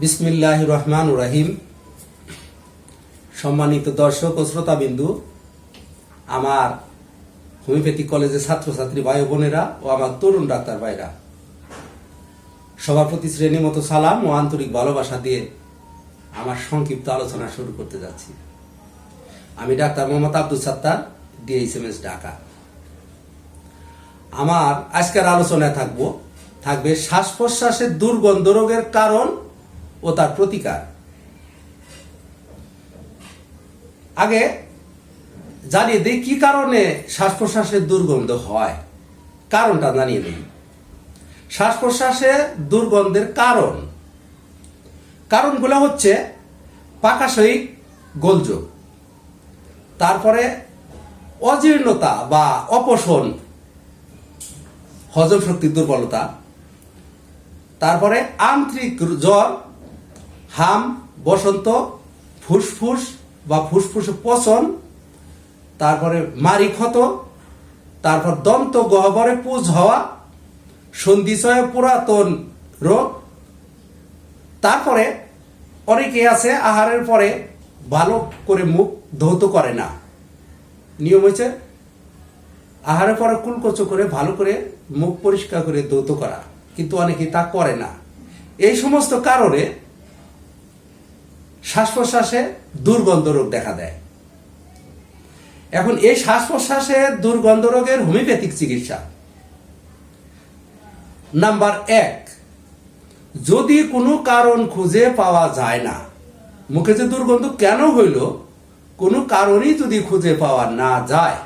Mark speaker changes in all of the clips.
Speaker 1: বিসমিল্লাহ রহমান রাহিম। সম্মানিত দর্শক ও শ্রোতাবিন্দু, আমার হোমিওপ্যাথি কলেজের ছাত্রছাত্রী ভাই বোনেরা ও আমার তরুণ ডাক্তার ভাইরা সভাপতি শ্রেণি মতো সালাম ও আন্তরিক ভালোবাসা দিয়ে আমার সংক্ষিপ্ত আলোচনা শুরু করতে যাচ্ছি। আমি ডাক্তার মোহাম্মদ আব্দুল সাত্তার ডিএইচএমএস ঢাকা। আমার আজকের আলোচনায় থাকব, থাকবে শ্বাস প্রশ্বাসের দুর্গন্ধ রোগের কারণ ও তার প্রতিকার। আগে জানিয়ে দিই কি কারণে শ্বাস প্রশ্বাসের দুর্গন্ধ হয়। কারণটা জানিয়ে দিই। শ্বাস প্রশ্বাসে দুর্গন্ধের কারণ। কারণগুলো হচ্ছে পাকাশয়িক গোলযোগ, তারপরে অজীর্ণতা বা অপোষণ হজম শক্তির দুর্বলতা, তারপরে আন্ত্রিক জ্বর হাম, বসন্ত, ফুসফুস বা ফুসফুসে পচন, তারপরে মারি ক্ষত তারপর দন্ত গহ্বরে পুজ হওয়া সন্ধিচয়ে পুরাতন রোগ। তারপরে অনেকে আছে আহারের পরে ভালো করে মুখ ধৌত করে না। নিয়ম হয়েছে আহারের পরে কুলকচো করে ভালো করে মুখ পরিষ্কার করে ধৌত করা, কিন্তু অনেকে তা করে না। এই সমস্ত কারণে শ্বাস প্রশ্বাসে দুর্গন্ধ রোগ দেখা দেয়। এখন এই শ্বাস প্রশ্বাসে দুর্গন্ধ রোগের হোমিওপ্যাথিক চিকিৎসা। নাম্বার এক, যদি কোনো কারণ খুঁজে পাওয়া যায় না, মুখে যে দুর্গন্ধ কেন হইল, কোনো কারণই যদি খুঁজে পাওয়া না যায়,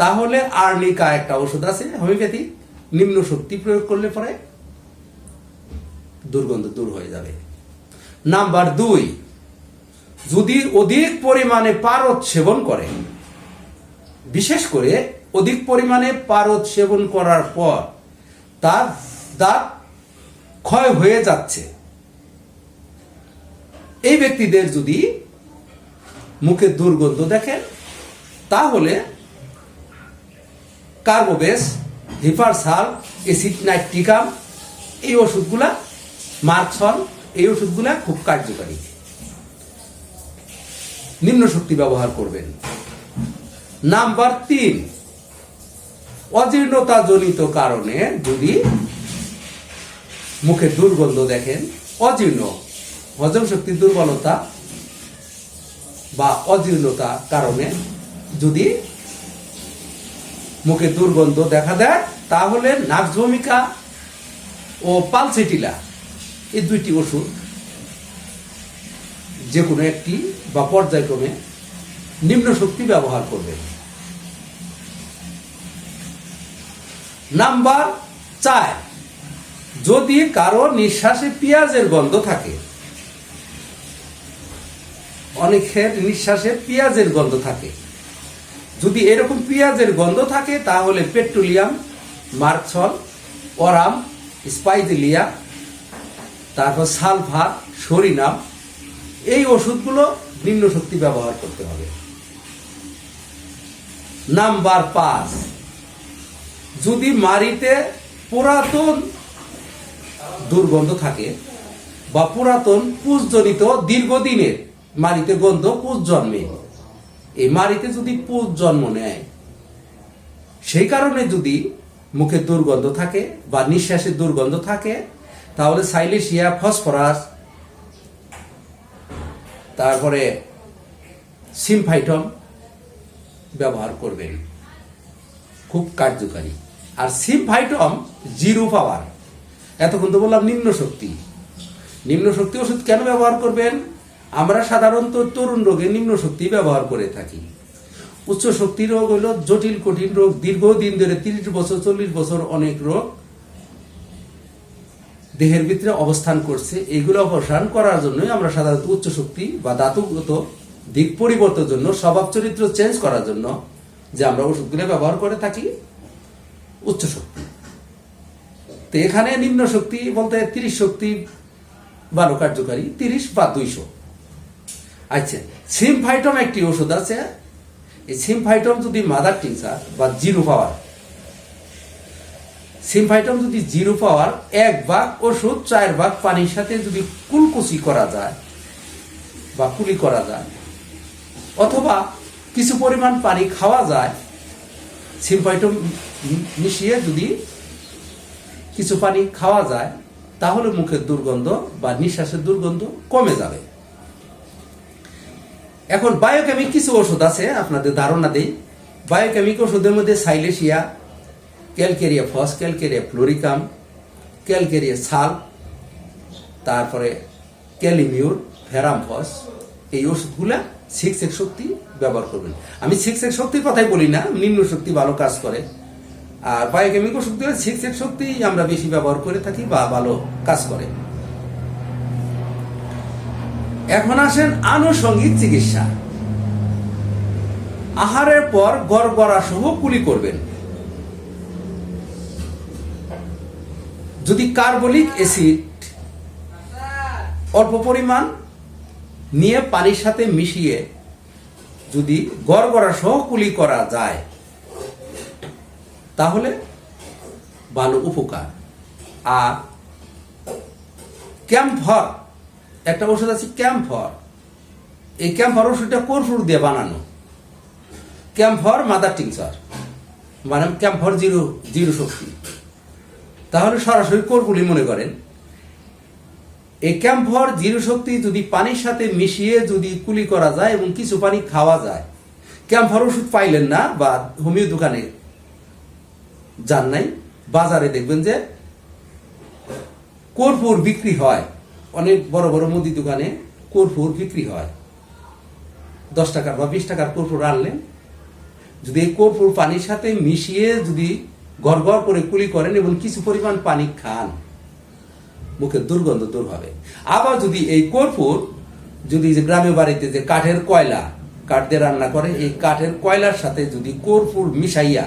Speaker 1: তাহলে আর্নিকা একটা ওষুধ আছে, হোমিওপ্যাথি, নিম্ন শক্তি প্রয়োগ করলে পরে দুর্গন্ধ দূর হয়ে যাবে। নাম্বার দুই, যদি অধিক পরিমাণে পারদ সেবন করে, বিশেষ করে অধিক পরিমাণে পারদ সেবন করার পর তার দাঁত ক্ষয় হয়ে যাচ্ছে। এই ব্যক্তিদের যদি মুখে দুর্গন্ধ দেখেন, তাহলে কার্বোবেস, হিপারসাল এসিড নাইট্রিকাম এই ওষুধগুলা মার্কসন এই ওষুধগুলা খুব কার্যকারী। নিম্ন শক্তি ব্যবহার করবেন। নাম্বার তিন অজীর্ণতা জনিত কারণে যদি মুখে দুর্গন্ধ দেখেন, অজীর্ণ, হজম শক্তির দুর্বলতা বা অজীর্ণতা কারণে যদি মুখে দুর্গন্ধ দেখা দেয়, তাহলে নাকভূমিকা ও পালসেটিলা এই দুইটি ওষুধ যে কোনো একটি বা পর্যায়ক্রমে নিম্ন শক্তি ব্যবহার করবে। নাম্বার চার, যদি কারও নিঃশ্বাসে পেঁয়াজের গন্ধ থাকে, অনেকের নিঃশ্বাসে পেঁয়াজের গন্ধ থাকে। যদি এরকম পেঁয়াজের গন্ধ থাকে, তাহলে পেট্রোলিয়াম মার্কসল অরাম স্পাইদিলিয়া তারপর সালফা, সরিনাম, এই ওষুধগুলো নিম্ন শক্তি ব্যবহার করতে হবে। নাম্বার পাঁচ, যদি মারিতে পুরাতন দুর্গন্ধ থাকে বা পুরাতন পুষজনিত দীর্ঘদিনের মারিতে গন্ধ পুষ জন্মে, এই মারিতে যদি পুষ জন্ম নেয়, সেই কারণে যদি মুখে দুর্গন্ধ থাকে বা নিঃশ্বাসের দুর্গন্ধ থাকে তাহলে সাইলেশিয়া, ফসফরাস, তারপরে সিমফাইটম ব্যবহার করবেন। খুব কার্যকারী। আর সিমফাইটম জিরো পাওয়ার। এতক্ষণ তো বললাম নিম্ন শক্তি। নিম্ন শক্তি ওষুধ কেন ব্যবহার করবেন? আমরা সাধারণত তরুণ রোগে নিম্ন শক্তি ব্যবহার করে থাকি। উচ্চ শক্তি রোগ হলো জটিল, কঠিন রোগ, দীর্ঘদিন ধরে তিরিশ বছর, চল্লিশ বছর অনেক রোগ দেহের ভিতরে অবস্থান করছে, এগুলো অবসান করার জন্যই আমরা সাধারণত উচ্চ শক্তি বা ধাতুগত দিক পরিবর্তনের জন্য, স্বভাব চরিত্র চেঞ্জ করার জন্য যে আমরা ওষুধগুলো ব্যবহার করে থাকি উচ্চ শক্তি তো এখানে নিম্ন শক্তি বলতে তিরিশ শক্তি ভালো কার্যকারী, তিরিশ বা দুইশো। আচ্ছা সিমফাইটম একটি ওষুধ আছে। এই সিমফাইটম যদি মাদার টিংসার বা জিরো পাওয়ার সিমফাইটম যদি জিরো পাওয়ার এক ভাগ ওষুধ, চার ভাগ পানির সাথে যদি কুলকুচি করা যায় বা কুলি করা যায়, অথবা কিছু পরিমাণ পানি খাওয়া যায়, সিমফাইটম মিশিয়ে যদি কিছু পানি খাওয়া যায়, তাহলে মুখের দুর্গন্ধ বা নিঃশ্বাসের দুর্গন্ধ কমে যাবে। এখন বায়োকেমিক কিছু ওষুধ আছে, আপনাদের ধারণা দেই। বায়োকেমিক ওষুধের মধ্যে silicea calcarea phos, calcarea fluoricum, calcarea sul, তারপরে ক্যালিমিউর ফেরাম ফস। এই ওষুধগুলা সিক্স এক শক্তি ব্যবহার করবেন। আমি সিক্স এক শক্তির কথাই বলি না, নিম্ন শক্তি ভালো কাজ করে। আর বায়োকেমিক ওষুধগুলো সিক্স এক শক্তি আমরা বেশি ব্যবহার করে থাকি বা ভালো কাজ করে। এখন আসেন আনুষঙ্গিক চিকিৎসা। আহারের পর গড়গড়া সহ কুলি করবেন। যদি কার্বলিক অ্যাসিড অল্প পরিমাণ নিয়ে পানির সাথে মিশিয়ে যদি গড়গড়া সহ কুলি করা যায়, তাহলে ভালো উপকার। আর ক্যাম্পফর, একটা ওষুধ আছে ক্যাম্পফর। এই ক্যাম্পফর ওষুধটা কর্ফুর দিয়ে বানানো? ক্যাম্পফর মাদার টিংচার মানে ক্যাম্পফর জিরো জিরো শক্তি। তাহলে সরাসরি কোরগুলি মনে করেন। এই ক্যাম্পফর জিরো শক্তি যদি পানির সাথে মিশিয়ে যদি কুলি করা যায় এবং কিছু পানি খাওয়া যায় ক্যাম্পফর ওষুধ পাইলেন না বা হোমিও দোকানে যান নাই, বাজারে দেখবেন যে কর্পূর বিক্রি হয়। অনেক বড় বড় মুদি দোকানে কর্পূর বিক্রি হয়। দশ টাকার বা বিশ টাকার কর্পূর আনলেন। যদি এই কর্পূর পানির সাথে মিশিয়ে যদি গড় গড় করে কুলি করেন এবং কিছু পরিমাণ পানি খান। মুখের দুর্গন্ধ দূর হবে। আবার যদি এই কর্পূর, যদি যে গ্রামে বাড়িতে যে কাঠের কয়লা, কাঠ দিয়ে রান্না করে, এই কাঠের কয়লার সাথে যদি কর্পূর মিশাইয়া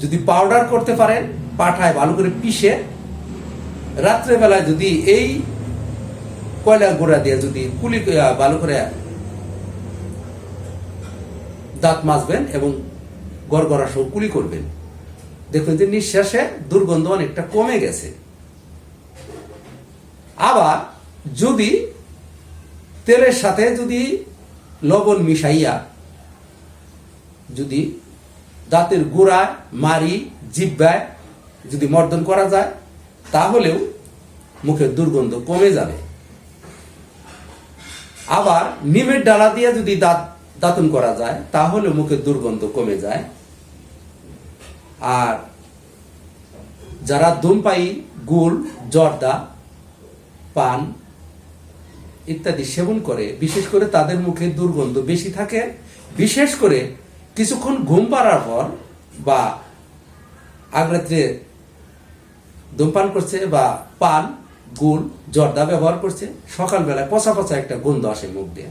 Speaker 1: যদি পাউডার করতে পারেন, পাঠায় ভালো করে পিষে, রাত্রেবেলায় যদি এই কয়লা গোড়া দিয়ে যদি কুলি ভালো করে দাঁত মাজবেন এবং গড়গড়া সহ কুলি করবেন। দেখবেন যে নিঃশ্বাসে দুর্গন্ধ অনেকটা কমে গেছে। আবার যদি তেলের সাথে যদি লবণ মিশাইয়া যদি দাঁতের গোড়ায় মারি জিব্বায় যদি মর্দন করা যায়, তাহলেও মুখের দুর্গন্ধ কমে যাবে। আবার নিমের ডালা দিয়ে যদি দাঁত দাঁতন করা যায় তাহলে মুখের দুর্গন্ধ কমে যায়। আর যারা ধূমপাই গুড় জর্দা, পান ইত্যাদি সেবন করে, বিশেষ করে তাদের মুখে দুর্গন্ধ বেশি থাকে, বিশেষ করে কিছুক্ষণ ঘুম পাড়ার পর বা আগরাত্রে ধূমপান করছে বা পান গুড় জর্দা ব্যবহার করছে, সকালবেলায় পচা পচা একটা গন্ধ আসে মুখ দিয়ে।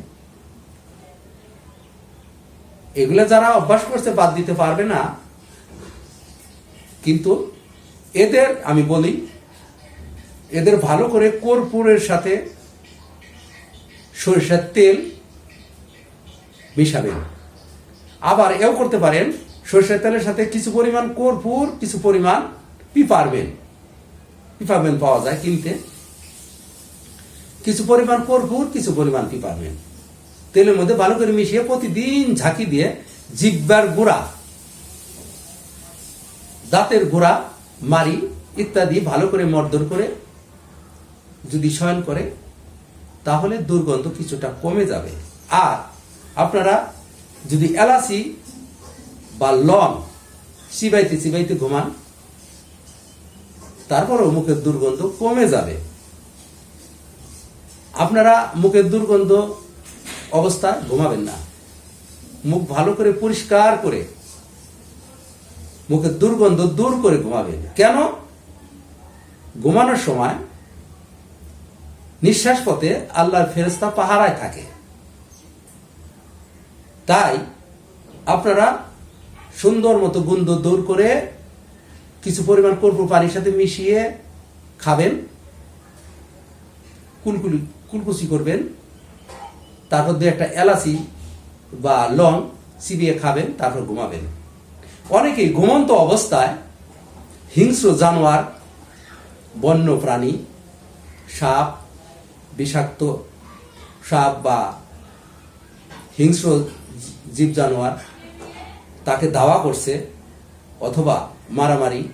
Speaker 1: এগুলো যারা অভ্যাস করছে বাদ দিতে পারবে না কিন্তু এদের, আমি বলি, এদের ভালো করে কর্পূরের সাথে সরিষার তেল মিশাবেন। আবার এও করতে পারেন, সরিষার তেলের সাথে কিছু পরিমাণ কর্পূর, কিছু পরিমাণ পিপারবেন। পিপারবেন পাওয়া যায় কিনতে। কিছু পরিমাণ কর্পূর, কিছু পরিমাণ পিপারবেন। তেলের মধ্যে ভালো করে মিশিয়ে প্রতিদিন ঝাঁকি দিয়ে জিব্বার গুঁড়া দাঁতের গোড়া মারি ইত্যাদি ভালো করে মর্দন করে যদি শয়ন করে, তাহলে দুর্গন্ধ কিছুটা কমে যাবে। আর আপনারা যদি এলাচি বা লং চিবাইতে চিবাইতে ঘুমান, তারপরেও মুখের দুর্গন্ধ কমে যাবে। আপনারা মুখের দুর্গন্ধ অবস্থা ঘুমাবেন না। মুখ ভালো করে পরিষ্কার করে মুখের দুর্গন্ধ দূর করে ঘুমাবেন কেন? ঘুমানোর সময় নিঃশ্বাস পথে আল্লাহর ফেরস্তা পাহারায় থাকে। তাই আপনারা সুন্দর মতো গন্ধ দূর করে কিছু পরিমাণ কর্পূর পানির সাথে মিশিয়ে খাবেন, কুলকুলি, কুলকুচি করবেন, তারপর দিয়ে একটা এলাচি বা লং চিবিয়ে খাবেন, তারপর ঘুমাবেন। অনেকেই ঘুমন্ত অবস্থায় হিংস্র জানোয়ার, বন্য প্রাণী, সাপ, বিষাক্ত সাপ বা হিংস্র জীব জানোয়ার তাকে দাওয়া করছে অথবা মারামারি।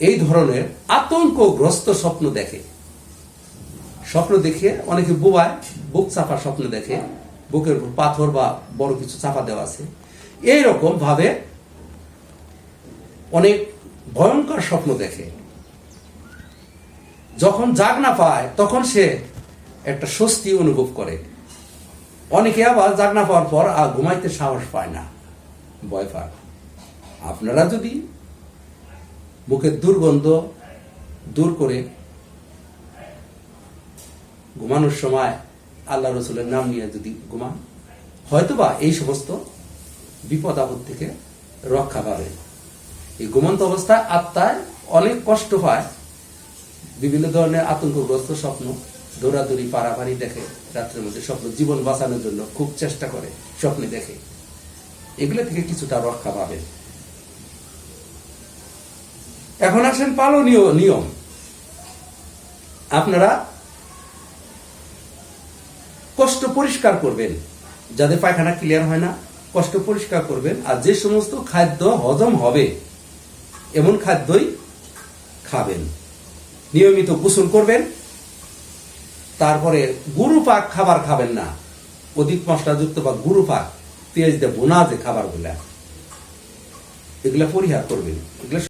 Speaker 1: এই ধরনের আতঙ্কগ্রস্ত স্বপ্ন দেখে। স্বপ্ন দেখে অনেকে বুবায়, বুক চাপা স্বপ্ন দেখে। বুকের পাথর বা বড় কিছু চাপা দেওয়া আছে। এইরকম ভাবে অনেক ভয়ঙ্কর স্বপ্ন দেখে। যখন জাগ না পায়, তখন সে একটা স্বস্তি অনুভব করে। অনেকে আবার জাগ না পাওয়ার পর আর ঘুমাইতে সাহস পায় না। ভয় পায়। আপনারা যদি মুখের দুর্গন্ধ দূর করে ঘুমানোর সময় আল্লাহ রসুলের নাম নিয়ে যদি ঘুমান, হয়তোবা এই সমস্ত বিপদ আপদ থেকে রক্ষা পাবে এই ঘুমন্ত অবস্থায় আত্মায় অনেক কষ্ট পায় বিভিন্ন ধরনের আতঙ্কগ্রস্ত স্বপ্ন, দৌড়াদৌড়ি পাড়াপাড়ি দেখে, রাত্রের মধ্যে স্বপ্ন জীবন বাঁচানোর জন্য খুব চেষ্টা করে, স্বপ্নে দেখে। এগুলো থেকে কিছুটা রক্ষা পাবে। এখন আসেন পালনীয় নিয়ম। আপনারা কষ্ট পরিষ্কার করবেন। যাদের পায়খানা ক্লিয়ার হয় না, কষ্ট পরিষ্কার করবেন। আর যে সমস্ত খাদ্য হজম হবে এমন খাদ্যই খাবেন। নিয়মিত গোসল করবেন, তারপরে গুরু পাক খাবার খাবেন না। অধিক মশলাযুক্ত বা গুরু পাক, পেঁয়াজ দিয়ে না যে খাবারগুলা, এগুলা পরিহার করবেন। এগুলা